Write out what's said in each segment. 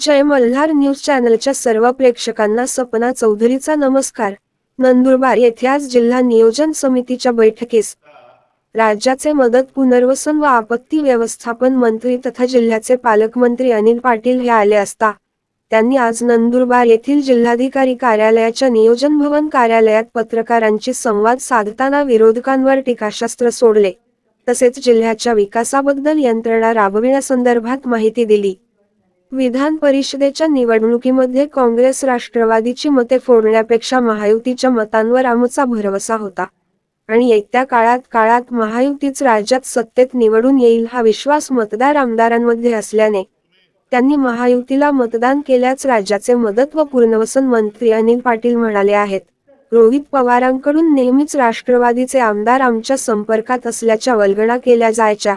जय Malhar news चॅनलच्या सर्व प्रेक्षकांना सपना चौधरीचा नमस्कार. नंदुरबार येथे आज जिल्हा नियोजन समितीच्या बैठकीस राज्याचे मदत पुनर्वसन व आपत्ती व्यवस्थापन मंत्री तथा जिल्ह्याचे पालकमंत्री अनिल पाटील हे आले असता त्यांनी आज नंदुरबार येथील जिल्हाधिकारी कार्यालयाच्या नियोजन भवन कार्यालयात पत्रकारांशी संवाद साधताना विरोधकांवर टीकाशास्त्र सोडले तसेच जिल्ह्याच्या विकासाबद्दल यंत्रणा राबविण्यासंदर्भात माहिती दिली. विधान परिषदेच्या निवडणुकीमध्ये काँग्रेस राष्ट्रवादीची मते फोडण्यापेक्षा महायुतीच्या मतांवर आमचा भरवसा होता. आणि येत्या काळात काळात महायुतीच राज्यात सत्तेत निवडून येईल हा विश्वास मतदार आमदारांमध्ये असल्याने त्यांनी महायुतीला मतदान केल्याच राज्याचे मदत व पुनर्वसन मंत्री अनिल पाटील म्हणाले आहेत. रोहित पवारांकडून नेहमीच राष्ट्रवादीचे आमदार आमच्या संपर्कात असल्याच्या वल्गणा केल्या जायच्या.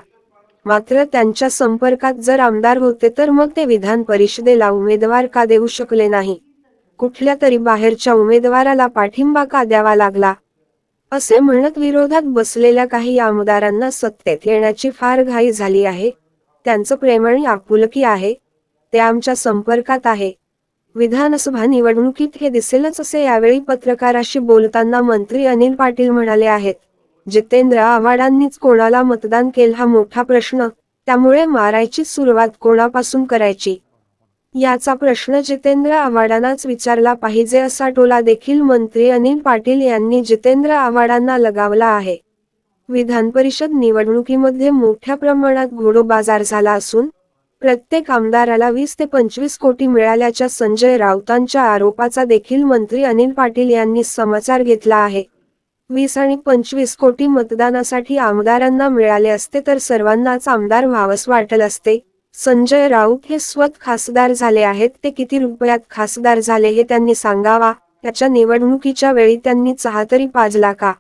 मात्र त्यांच्या संपर्कात जर आमदार होते तर मग ते विधान परिषदेला उमेदवार का देऊ शकले नाही? कुठल्या तरी बाहेरच्या उमेदवाराला पाठिंबा का द्यावा लागला? असे म्हणत विरोधात बसलेल्या काही आमदारांना सत्तेत येण्याची फार घाई झाली आहे. त्यांचं प्रेम आणि आपुलकी आहे. ते आमच्या संपर्कात आहे. विधानसभा निवडणुकीत हे दिसेलच असे यावेळी पत्रकाराशी बोलताना मंत्री अनिल पाटील म्हणाले आहेत. जितेंद्र आव्हाडांनीच कोणाला मतदान केलं हा मोठा प्रश्न. त्यामुळे मारायची सुरुवात कोणापासून करायची? याचा प्रश्न जितेंद्र आव्हाडांनाच विचारला पाहिजे असा टोला देखील मंत्री अनिल पाटील यांनी जितेंद्र आव्हाडांना लगावला आहे. विधान परिषद निवडणुकीमध्ये मोठ्या प्रमाणात घोडो बाजार झाला असून प्रत्येक आमदाराला वीस ते पंचवीस कोटी मिळाल्याच्या संजय राऊतांच्या आरोपाचा देखील मंत्री अनिल पाटील यांनी समाचार घेतला आहे. वीस आणि पंचवीस कोटी मतदानासाठी आमदारांना मिळाले असते तर सर्वांनाच आमदार व्हावंस वाटल असते. संजय राऊत हे स्वत खासदार झाले आहेत. ते किती रुपयात खासदार झाले हे त्यांनी सांगावा. त्याच्या निवडणुकीच्या वेळी त्यांनी चहा तरी पाजला का?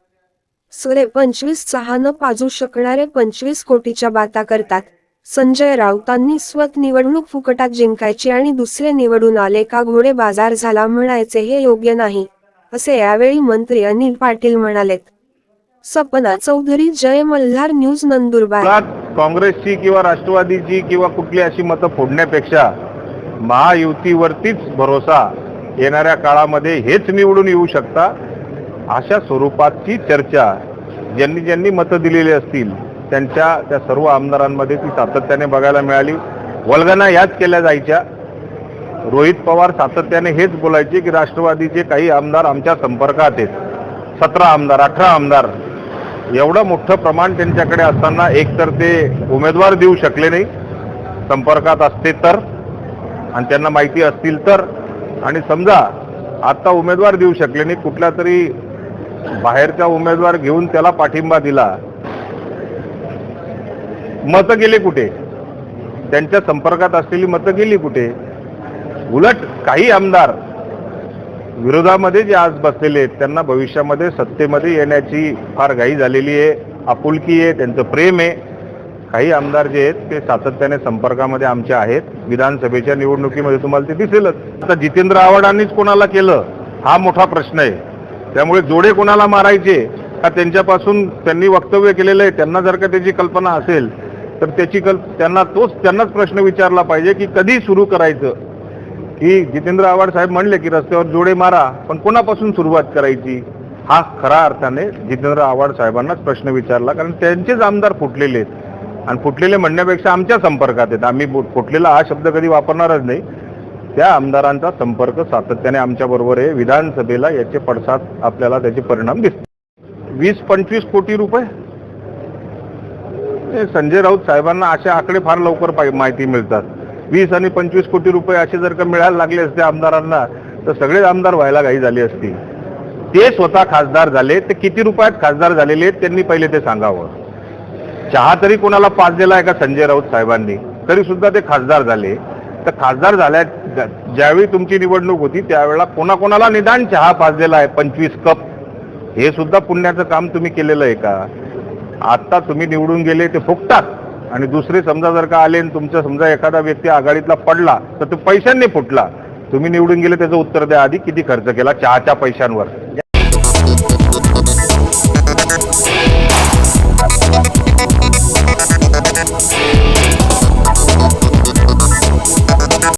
सरे पंचवीस चहानं पाजू शकणारे पंचवीस कोटीच्या बाता करतात. संजय राऊतांनी स्वत निवडणूक फुकटात जिंकायची आणि दुसरे निवडून आले का घोडे बाजार झाला म्हणायचे हे योग्य नाही. असे यावेळी मंत्री अनिल पाटील म्हणालेत. सपना चौधरी जय मल्हार न्यूज नंदुरबार. काँग्रेसची किंवा राष्ट्रवादीची किंवा कुठली अशी मतं फोडण्यापेक्षा महायुतीवरतीच भरोसा येणाऱ्या काळामध्ये हेच निवडून येऊ शकता अशा स्वरूपाची चर्चा ज्यांनी ज्यांनी मतं दिलेली असतील त्यांच्या त्या सर्व आमदारांमध्ये ती सातत्याने बघायला मिळाली. वल्गना याच केल्या जायच्या. रोहित पवार सातत्याने हेच बोलायचे की राष्ट्रवादीचे काही आमदार आमच्या संपर्कात आहेत. सतरा आमदार अठरा आमदार. एवढं मोठं प्रमाण त्यांच्याकडे असताना एकतर ते उमेदवार देऊ शकले नाही. संपर्कात असते तर. आणि त्यांना माहिती असतील तर. आणि समजा आत्ता उमेदवार देऊ शकले नाही कुठला तरी बाहेरचा उमेदवार घेऊन त्याला पाठिंबा दिला. मतं गेले कुठे? त्यांच्या संपर्कात असलेली मतं गेली कुठे? उलट काही आमदार विरोधामध्ये जे आज बसलेले आहेत त्यांना भविष्यामध्ये सत्तेमध्ये येण्याची फार घाई झालेली आहे आपुलकी आहे त्यांचं प्रेम आहे. काही आमदार जे आहेत ते सातत्याने संपर्कामध्ये आमचे आहेत. विधानसभेच्या निवडणुकीमध्ये तुम्हाला ते दिसेलच. आता जितेंद्र आव्हाडांनीच कोणाला केलं हा मोठा प्रश्न आहे. त्यामुळे जोडे कोणाला मारायचे का त्यांच्यापासून त्यांनी वक्तव्य केलेलं आहे. त्यांना जर का त्याची कल्पना असेल तर त्याची कल्प त्यांना तोच त्यांनाच प्रश्न विचारला पाहिजे की कधी सुरू करायचं? की जितेंद्र आव्हाड साहेब म्हणले की रस्त्यावर जोडे मारा पण कोणापासून सुरुवात करायची? हा खरा अर्थाने जितेंद्र आव्हाड साहेबांनाच प्रश्न विचारला कारण त्यांचेच आमदार फुटलेले आहेत. आणि फुटलेले म्हणण्यापेक्षा आमच्या संपर्कात आहेत. आम्ही फुटलेला हा शब्द कधी वापरणारच नाही. त्या आमदारांचा संपर्क सातत्याने आमच्याबरोबर आहे. विधानसभेला याचे पडसाद आपल्याला त्याचे परिणाम दिसतात. वीस पंचवीस कोटी रुपये? संजय राऊत साहेबांना असे आकडे फार लवकर माहिती मिळतात. वीस आणि पंचवीस कोटी रुपये असे जर का मिळायला लागले असते आमदारांना तर सगळेच आमदार व्हायला घाई झाली असती. ते स्वतः खासदार झाले ते किती रुपयात खासदार झालेले आहेत त्यांनी पहिले ते सांगावं. चहा तरी कोणाला पास दिला आहे का संजय राऊत साहेबांनी? तरी सुद्धा ते खासदार झाले. तर खासदार झाल्या ज्यावेळी तुमची निवडणूक होती त्यावेळेला कोणाकोणाला निदान चहा पाच दिला आहे? पंचवीस कप. हे सुद्धा पुण्याचं काम तुम्ही केलेलं आहे का? आत्ता तुम्ही निवडून गेले ते फुकतात आणि दुसरे समजा जर का आले आणि तुमचा समजा एखादा व्यक्ती आघाडीतला पडला तर तो पैशांनी फुटला. तुम्ही निवडून गेले त्याचं उत्तर द्या आधी किती खर्च केला चहाच्या पैशांवर.